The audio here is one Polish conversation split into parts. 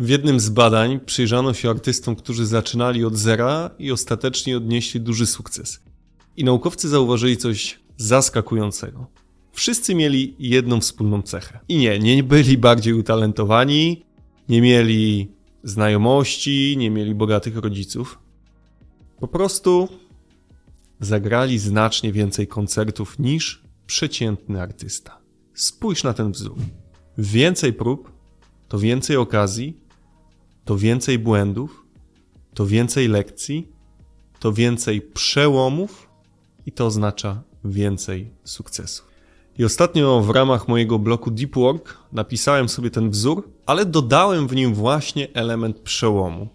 W jednym z badań przyjrzano się artystom, którzy zaczynali od zera i ostatecznie odnieśli duży sukces. I naukowcy zauważyli coś zaskakującego. Wszyscy mieli jedną wspólną cechę. I nie, nie byli bardziej utalentowani, nie mieli znajomości, nie mieli bogatych rodziców. Po prostu zagrali znacznie więcej koncertów niż przeciętny artysta. Spójrz na ten wzór. Więcej prób to więcej okazji, to więcej błędów, to więcej lekcji, to więcej przełomów i to oznacza więcej sukcesów. I ostatnio w ramach mojego bloku Deep Work napisałem sobie ten wzór, ale dodałem w nim właśnie element przełomu,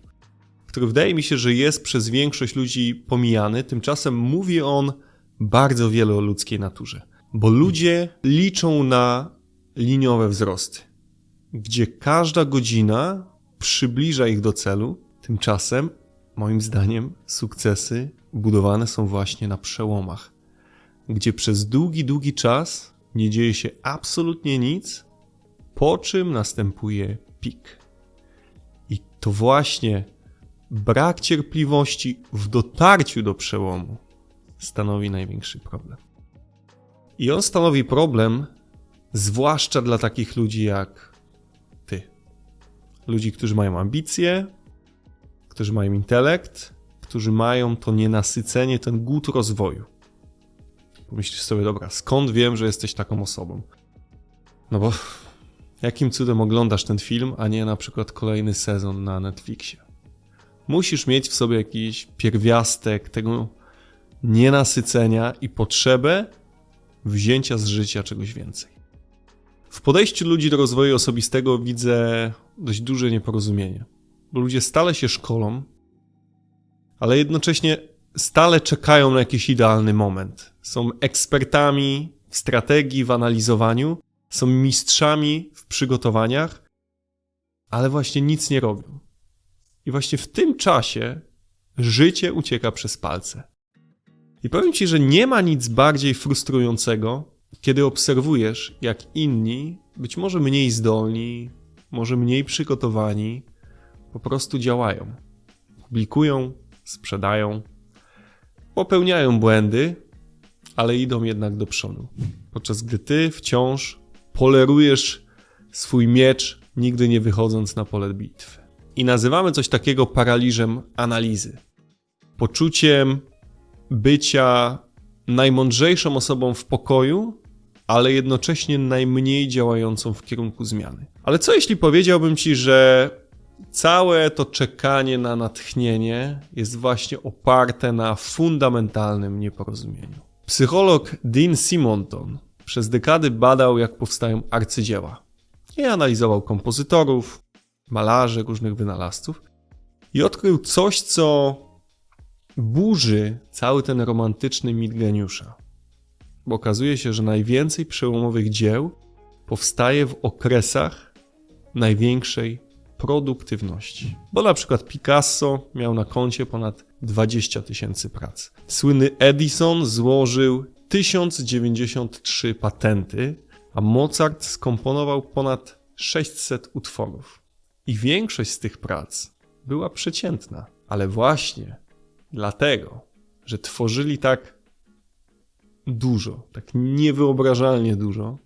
który wydaje mi się, że jest przez większość ludzi pomijany, tymczasem mówi on bardzo wiele o ludzkiej naturze. Bo ludzie liczą na liniowe wzrosty, gdzie każda godzina przybliża ich do celu, tymczasem, moim zdaniem, sukcesy budowane są właśnie na przełomach, gdzie przez długi, długi czas nie dzieje się absolutnie nic, po czym następuje pik. I to właśnie brak cierpliwości w dotarciu do przełomu stanowi największy problem. I on stanowi problem, zwłaszcza dla takich ludzi jak. Ludzi, którzy mają ambicje, którzy mają intelekt, którzy mają to nienasycenie, ten głód rozwoju. Pomyślisz sobie, dobra, skąd wiem, że jesteś taką osobą? No bo jakim cudem oglądasz ten film, a nie na przykład kolejny sezon na Netflixie? Musisz mieć w sobie jakiś pierwiastek tego nienasycenia i potrzebę wzięcia z życia czegoś więcej. W podejściu ludzi do rozwoju osobistego widzę dość duże nieporozumienie, bo ludzie stale się szkolą, ale jednocześnie stale czekają na jakiś idealny moment. Są ekspertami w strategii, w analizowaniu, są mistrzami w przygotowaniach, ale właśnie nic nie robią. I właśnie w tym czasie życie ucieka przez palce. I powiem ci, że nie ma nic bardziej frustrującego, kiedy obserwujesz, jak inni, być może mniej zdolni, może mniej przygotowani, po prostu działają. Publikują, sprzedają, popełniają błędy, ale idą jednak do przodu. Podczas gdy ty wciąż polerujesz swój miecz, nigdy nie wychodząc na pole bitwy. I nazywamy coś takiego paraliżem analizy. Poczuciem bycia najmądrzejszą osobą w pokoju, ale jednocześnie najmniej działającą w kierunku zmiany. Ale co jeśli powiedziałbym ci, że całe to czekanie na natchnienie jest właśnie oparte na fundamentalnym nieporozumieniu? Psycholog Dean Simonton przez dekady badał, jak powstają arcydzieła. I analizował kompozytorów, malarzy, różnych wynalazców i odkrył coś, co burzy cały ten romantyczny mit geniusza. Bo okazuje się, że najwięcej przełomowych dzieł powstaje w okresach największej produktywności. Bo na przykład Picasso miał na koncie ponad 20 tysięcy prac. Słynny Edison złożył 1093 patenty, a Mozart skomponował ponad 600 utworów. I większość z tych prac była przeciętna, ale właśnie dlatego, że tworzyli tak dużo, tak niewyobrażalnie dużo,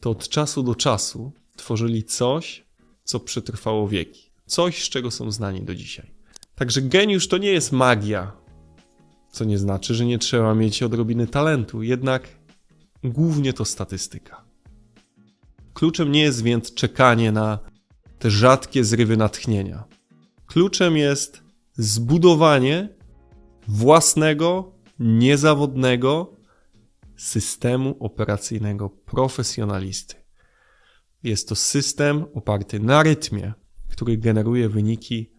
to od czasu do czasu tworzyli coś, co przetrwało wieki. Coś, z czego są znani do dzisiaj. Także geniusz to nie jest magia, co nie znaczy, że nie trzeba mieć odrobiny talentu, jednak głównie to statystyka. Kluczem nie jest więc czekanie na te rzadkie zrywy natchnienia. Kluczem jest zbudowanie własnego, niezawodnego systemu operacyjnego profesjonalisty. Jest to system oparty na rytmie, który generuje wyniki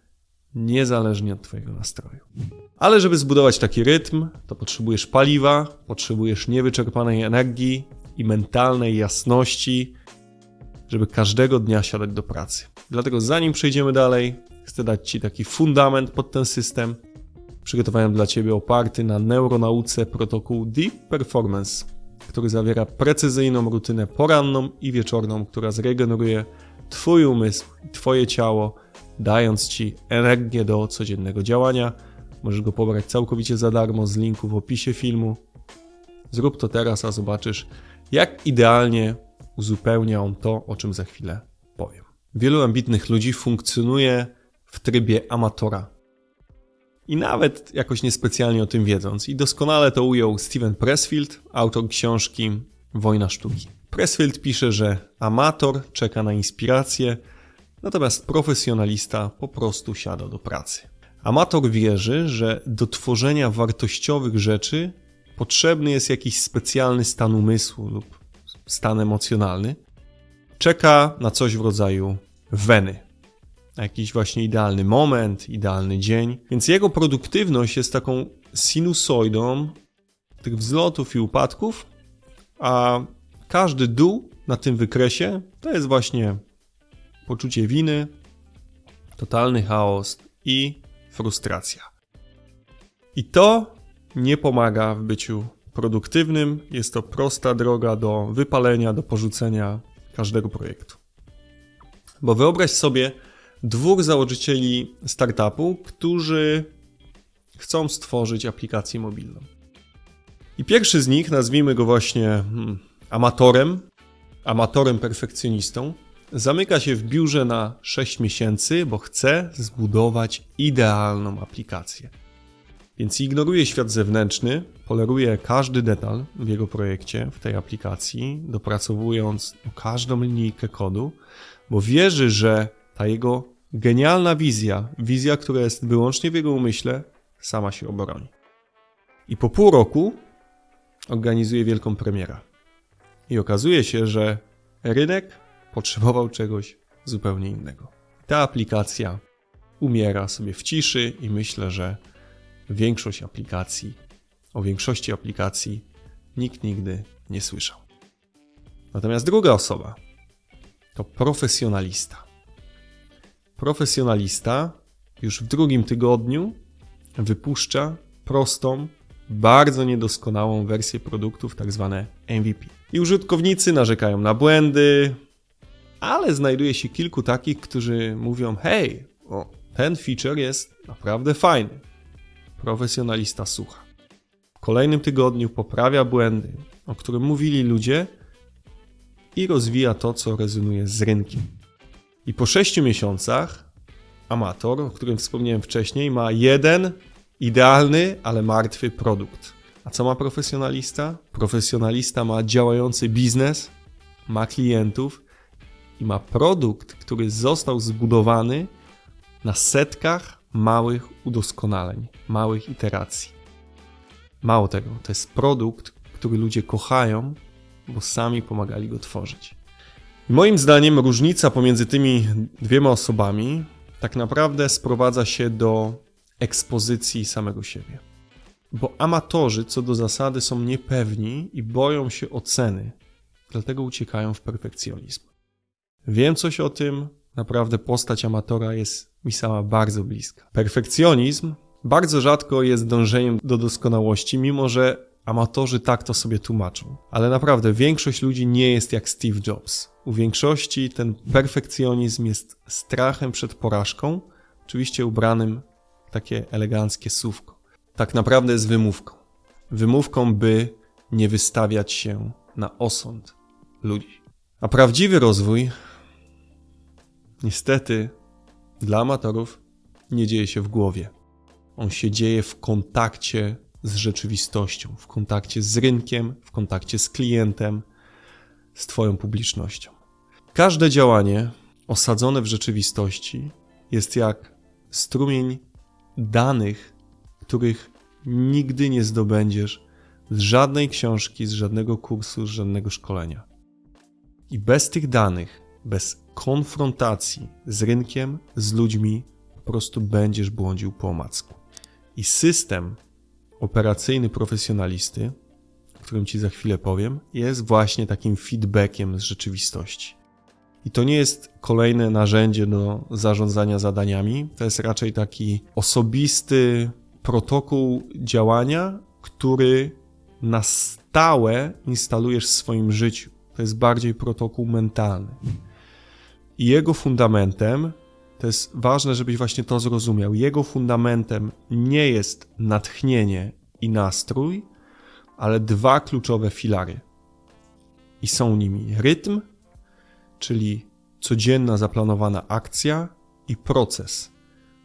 niezależnie od Twojego nastroju. Ale żeby zbudować taki rytm, to potrzebujesz paliwa, potrzebujesz niewyczerpanej energii i mentalnej jasności, żeby każdego dnia siadać do pracy. Dlatego zanim przejdziemy dalej, chcę dać Ci taki fundament pod ten system. Przygotowałem dla Ciebie oparty na neuronauce protokół Deep Performance, który zawiera precyzyjną rutynę poranną i wieczorną, która zregeneruje Twój umysł i Twoje ciało, dając Ci energię do codziennego działania. Możesz go pobrać całkowicie za darmo z linku w opisie filmu. Zrób to teraz, a zobaczysz, jak idealnie uzupełnia on to, o czym za chwilę powiem. Wielu ambitnych ludzi funkcjonuje w trybie amatora. I nawet jakoś niespecjalnie o tym wiedząc. I doskonale to ujął Steven Pressfield, autor książki Wojna Sztuki. Pressfield pisze, że amator czeka na inspirację, natomiast profesjonalista po prostu siada do pracy. Amator wierzy, że do tworzenia wartościowych rzeczy potrzebny jest jakiś specjalny stan umysłu lub stan emocjonalny. Czeka na coś w rodzaju weny, jakiś właśnie idealny moment, idealny dzień. Więc jego produktywność jest taką sinusoidą tych wzlotów i upadków, a każdy dół na tym wykresie to jest właśnie poczucie winy, totalny chaos i frustracja. I to nie pomaga w byciu produktywnym. Jest to prosta droga do wypalenia, do porzucenia każdego projektu. Bo wyobraź sobie dwóch założycieli startupu, którzy chcą stworzyć aplikację mobilną. I pierwszy z nich, nazwijmy go właśnie hmm, amatorem, amatorem perfekcjonistą, zamyka się w biurze na 6 miesięcy, bo chce zbudować idealną aplikację. Więc ignoruje świat zewnętrzny, poleruje każdy detal w jego projekcie, w tej aplikacji, dopracowując każdą linijkę kodu, bo wierzy, że ta jego genialna wizja, wizja, która jest wyłącznie w jego umyśle, sama się obroni. I po pół roku organizuje wielką premierę. I okazuje się, że rynek potrzebował czegoś zupełnie innego. Ta aplikacja umiera sobie w ciszy i myślę, że większość aplikacji, o większości aplikacji nikt nigdy nie słyszał. Natomiast druga osoba to profesjonalista. Profesjonalista już w drugim tygodniu wypuszcza prostą, bardzo niedoskonałą wersję produktów, tak zwane MVP. I użytkownicy narzekają na błędy, ale znajduje się kilku takich, którzy mówią: Hej, o, ten feature jest naprawdę fajny. Profesjonalista słucha. W kolejnym tygodniu poprawia błędy, o których mówili ludzie, i rozwija to, co rezonuje z rynkiem. I po sześciu miesiącach amator, o którym wspomniałem wcześniej, ma jeden idealny, ale martwy produkt. A co ma profesjonalista? Profesjonalista ma działający biznes, ma klientów i ma produkt, który został zbudowany na setkach małych udoskonaleń, małych iteracji. Mało tego, to jest produkt, który ludzie kochają, bo sami pomagali go tworzyć. Moim zdaniem różnica pomiędzy tymi dwiema osobami tak naprawdę sprowadza się do ekspozycji samego siebie. Bo amatorzy co do zasady są niepewni i boją się oceny, dlatego uciekają w perfekcjonizm. Wiem coś o tym, naprawdę postać amatora jest mi sama bardzo bliska. Perfekcjonizm bardzo rzadko jest dążeniem do doskonałości, mimo że amatorzy tak to sobie tłumaczą. Ale naprawdę większość ludzi nie jest jak Steve Jobs. U większości ten perfekcjonizm jest strachem przed porażką, oczywiście ubranym w takie eleganckie słówko. Tak naprawdę jest wymówką. Wymówką, by nie wystawiać się na osąd ludzi. A prawdziwy rozwój, niestety, dla amatorów nie dzieje się w głowie. On się dzieje w kontakcie z rzeczywistością, w kontakcie z rynkiem, w kontakcie z klientem, z Twoją publicznością. Każde działanie osadzone w rzeczywistości jest jak strumień danych, których nigdy nie zdobędziesz z żadnej książki, z żadnego kursu, z żadnego szkolenia. I bez tych danych, bez konfrontacji z rynkiem, z ludźmi, po prostu będziesz błądził po omacku. I system operacyjny profesjonalisty, o którym Ci za chwilę powiem, jest właśnie takim feedbackiem z rzeczywistości. I to nie jest kolejne narzędzie do zarządzania zadaniami, to jest raczej taki osobisty protokół działania, który na stałe instalujesz w swoim życiu. To jest bardziej protokół mentalny. I jego fundamentem, to jest ważne, żebyś właśnie to zrozumiał, jego fundamentem nie jest natchnienie i nastrój, ale dwa kluczowe filary. I są nimi rytm, czyli codzienna zaplanowana akcja i proces,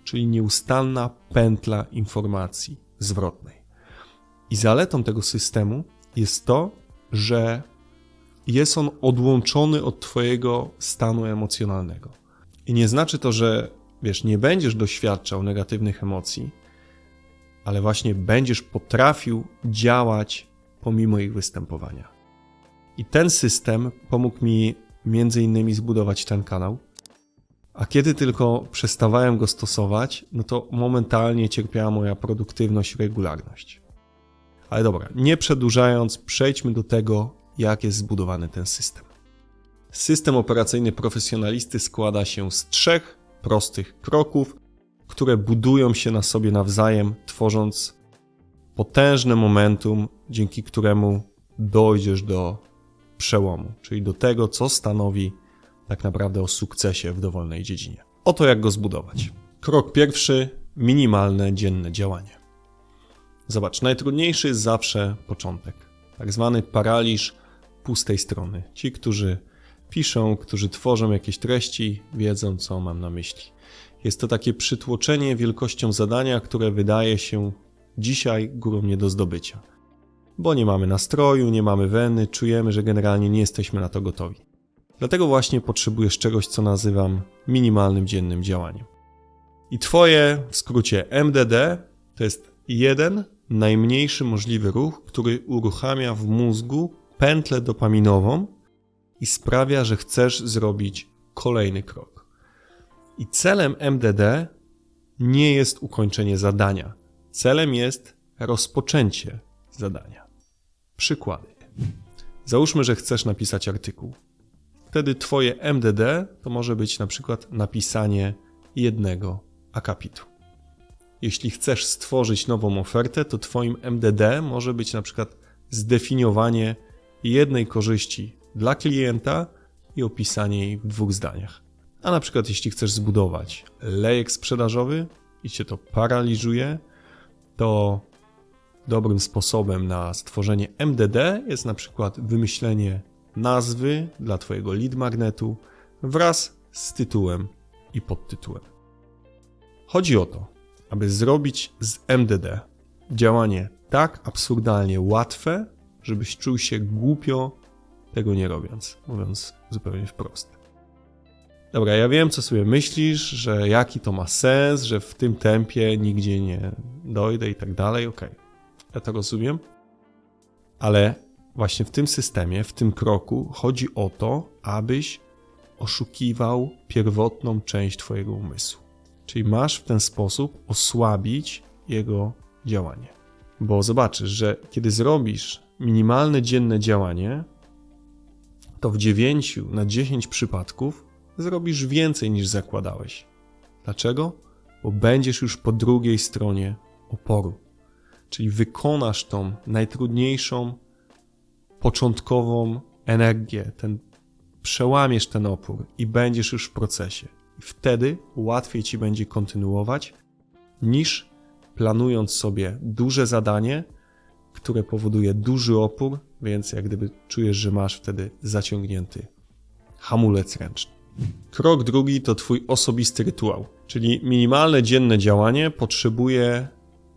czyli nieustanna pętla informacji zwrotnej. I zaletą tego systemu jest to, że jest on odłączony od Twojego stanu emocjonalnego. I nie znaczy to, że wiesz, nie będziesz doświadczał negatywnych emocji, ale właśnie będziesz potrafił działać pomimo ich występowania. I ten system pomógł mi między innymi zbudować ten kanał. A kiedy tylko przestawałem go stosować, no to momentalnie cierpiała moja produktywność i regularność. Ale dobra, nie przedłużając, przejdźmy do tego, jak jest zbudowany ten system. System operacyjny profesjonalisty składa się z trzech prostych kroków, które budują się na sobie nawzajem, tworząc potężne momentum, dzięki któremu dojdziesz do przełomu, czyli do tego, co stanowi tak naprawdę o sukcesie w dowolnej dziedzinie. Oto jak go zbudować. Krok pierwszy minimalne dzienne działanie. Zobacz, najtrudniejszy jest zawsze początek. Tak zwany paraliż pustej strony. Ci, którzy piszą, którzy tworzą jakieś treści, wiedzą, co mam na myśli. Jest to takie przytłoczenie wielkością zadania, które wydaje się dzisiaj górą nie do zdobycia. Bo nie mamy nastroju, nie mamy weny, czujemy, że generalnie nie jesteśmy na to gotowi. Dlatego właśnie potrzebujesz czegoś, co nazywam minimalnym dziennym działaniem. I Twoje, w skrócie MDD, to jest jeden najmniejszy możliwy ruch, który uruchamia w mózgu pętlę dopaminową i sprawia, że chcesz zrobić kolejny krok. I celem MDD nie jest ukończenie zadania. Celem jest rozpoczęcie zadania. Przykłady. Załóżmy, że chcesz napisać artykuł. Wtedy Twoje MDD to może być na przykład napisanie jednego akapitu. Jeśli chcesz stworzyć nową ofertę, to Twoim MDD może być na przykład zdefiniowanie jednej korzyści dla klienta i opisanie jej w dwóch zdaniach. A na przykład, jeśli chcesz zbudować lejek sprzedażowy i cię to paraliżuje, to dobrym sposobem na stworzenie MDD jest na przykład wymyślenie nazwy dla Twojego lead magnetu wraz z tytułem i podtytułem. Chodzi o to, aby zrobić z MDD działanie tak absurdalnie łatwe, żebyś czuł się głupio tego nie robiąc, mówiąc zupełnie wprost. Dobra, ja wiem, co sobie myślisz, że jaki to ma sens, że w tym tempie nigdzie nie dojdę i tak dalej. Okej, okay. ja to rozumiem, ale właśnie w tym systemie, w tym kroku chodzi o to, abyś oszukiwał pierwotną część Twojego umysłu. Czyli masz w ten sposób osłabić jego działanie. Bo zobaczysz, że kiedy zrobisz minimalne dzienne działanie, to w 9 na 10 przypadków zrobisz więcej niż zakładałeś. Dlaczego? Bo będziesz już po drugiej stronie oporu. Czyli wykonasz tą najtrudniejszą, początkową energię, ten, przełamiesz ten opór i będziesz już w procesie. I wtedy łatwiej ci będzie kontynuować, niż planując sobie duże zadanie, które powoduje duży opór, więc jak gdyby czujesz, że masz wtedy zaciągnięty hamulec ręczny. Krok drugi to Twój osobisty rytuał, czyli minimalne dzienne działanie potrzebuje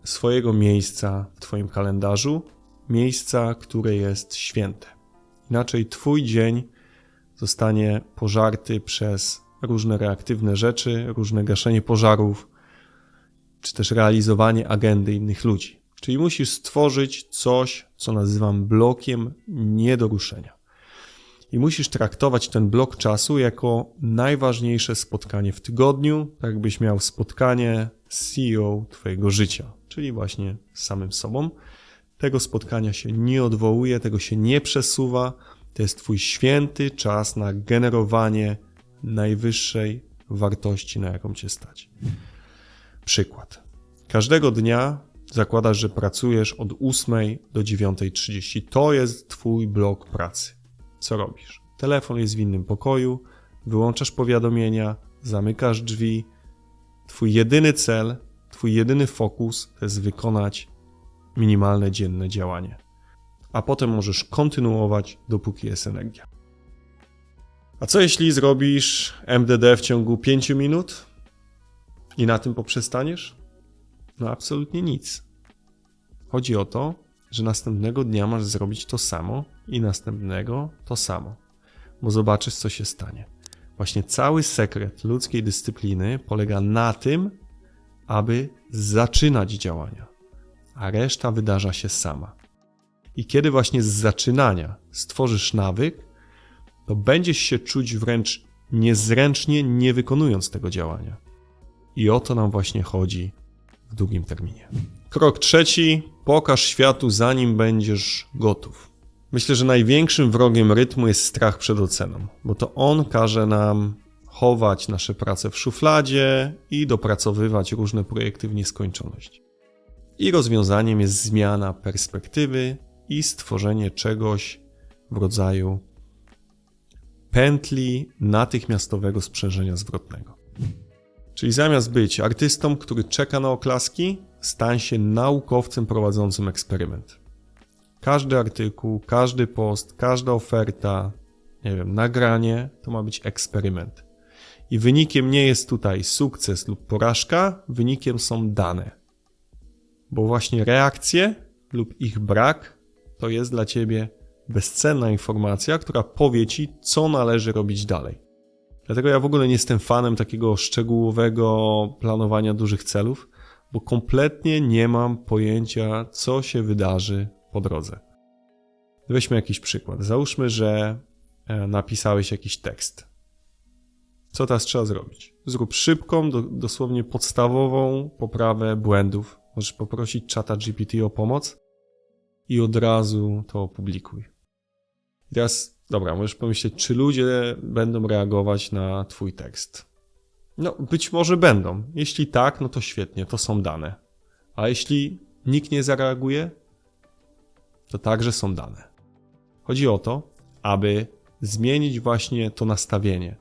swojego miejsca w Twoim kalendarzu, miejsca, które jest święte. Inaczej Twój dzień zostanie pożarty przez różne reaktywne rzeczy, różne gaszenie pożarów, czy też realizowanie agendy innych ludzi. Czyli musisz stworzyć coś, co nazywam blokiem nie do ruszenia. I musisz traktować ten blok czasu jako najważniejsze spotkanie w tygodniu, tak jakbyś miał spotkanie z CEO Twojego życia, czyli właśnie z samym sobą. Tego spotkania się nie odwołuje, tego się nie przesuwa. To jest Twój święty czas na generowanie najwyższej wartości, na jaką Cię stać. Przykład. Każdego dnia zakładasz, że pracujesz od 8 do 9.30. To jest Twój blok pracy. Co robisz? Telefon jest w innym pokoju, wyłączasz powiadomienia, zamykasz drzwi. Twój jedyny cel, twój jedyny fokus to jest wykonać minimalne dzienne działanie. A potem możesz kontynuować, dopóki jest energia. A co jeśli zrobisz MDD w ciągu 5 minut i na tym poprzestaniesz? No absolutnie nic. Chodzi o to, że następnego dnia masz zrobić to samo i następnego to samo, bo zobaczysz, co się stanie. Właśnie cały sekret ludzkiej dyscypliny polega na tym, aby zaczynać działania, a reszta wydarza się sama. I kiedy właśnie z zaczynania stworzysz nawyk, to będziesz się czuć wręcz niezręcznie, nie wykonując tego działania. I o to nam właśnie chodzi w długim terminie. Krok trzeci: pokaż światu, zanim będziesz gotów. Myślę, że największym wrogiem rytmu jest strach przed oceną, bo to on każe nam chować nasze prace w szufladzie i dopracowywać różne projekty w nieskończoność. I rozwiązaniem jest zmiana perspektywy i stworzenie czegoś w rodzaju pętli natychmiastowego sprzężenia zwrotnego. Czyli zamiast być artystą, który czeka na oklaski, stań się naukowcem prowadzącym eksperyment. Każdy artykuł, każdy post, każda oferta, nie wiem, nagranie to ma być eksperyment. I wynikiem nie jest tutaj sukces lub porażka, wynikiem są dane. Bo właśnie reakcje lub ich brak to jest dla ciebie bezcenna informacja, która powie ci, co należy robić dalej. Dlatego ja w ogóle nie jestem fanem takiego szczegółowego planowania dużych celów, bo kompletnie nie mam pojęcia, co się wydarzy po drodze. Weźmy jakiś przykład. Załóżmy, że e, napisałeś jakiś tekst. Co teraz trzeba zrobić? Zrób szybką, do, dosłownie podstawową poprawę błędów. Możesz poprosić czata GPT o pomoc i od razu to opublikuj. Teraz, dobra, możesz pomyśleć, czy ludzie będą reagować na Twój tekst. No, być może będą. Jeśli tak, no to świetnie, to są dane. A jeśli nikt nie zareaguje, to także są dane. Chodzi o to, aby zmienić właśnie to nastawienie,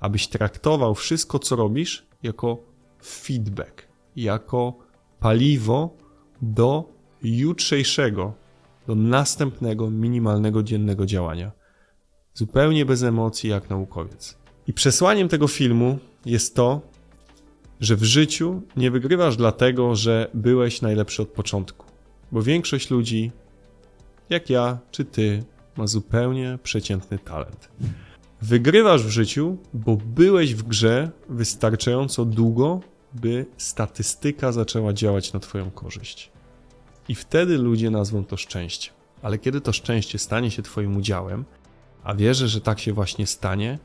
abyś traktował wszystko, co robisz, jako feedback, jako paliwo do jutrzejszego, do następnego minimalnego dziennego działania. Zupełnie bez emocji, jak naukowiec. I przesłaniem tego filmu jest to, że w życiu nie wygrywasz dlatego, że byłeś najlepszy od początku. Bo większość ludzi, jak ja czy ty, ma zupełnie przeciętny talent. Wygrywasz w życiu, bo byłeś w grze wystarczająco długo, by statystyka zaczęła działać na Twoją korzyść. I wtedy ludzie nazwą to szczęście. Ale kiedy to szczęście stanie się Twoim udziałem, a wierzę, że tak się właśnie stanie,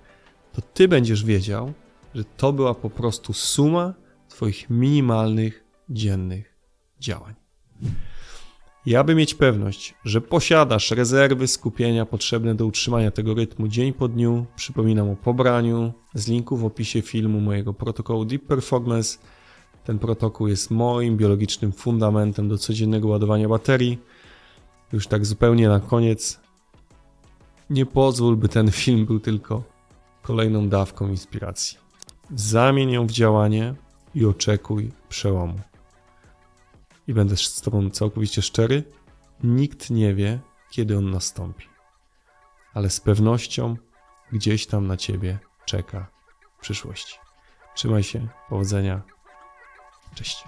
to Ty będziesz wiedział, że to była po prostu suma Twoich minimalnych, dziennych działań. I aby mieć pewność, że posiadasz rezerwy skupienia potrzebne do utrzymania tego rytmu dzień po dniu, przypominam o pobraniu z linku w opisie filmu mojego protokołu Deep Performance. Ten protokół jest moim biologicznym fundamentem do codziennego ładowania baterii. Już tak zupełnie na koniec, nie pozwól, by ten film był tylko kolejną dawką inspiracji. Zamień ją w działanie i oczekuj przełomu. I będę z Tobą całkowicie szczery, nikt nie wie, kiedy on nastąpi. Ale z pewnością gdzieś tam na Ciebie czeka w przyszłości. Trzymaj się, powodzenia, cześć.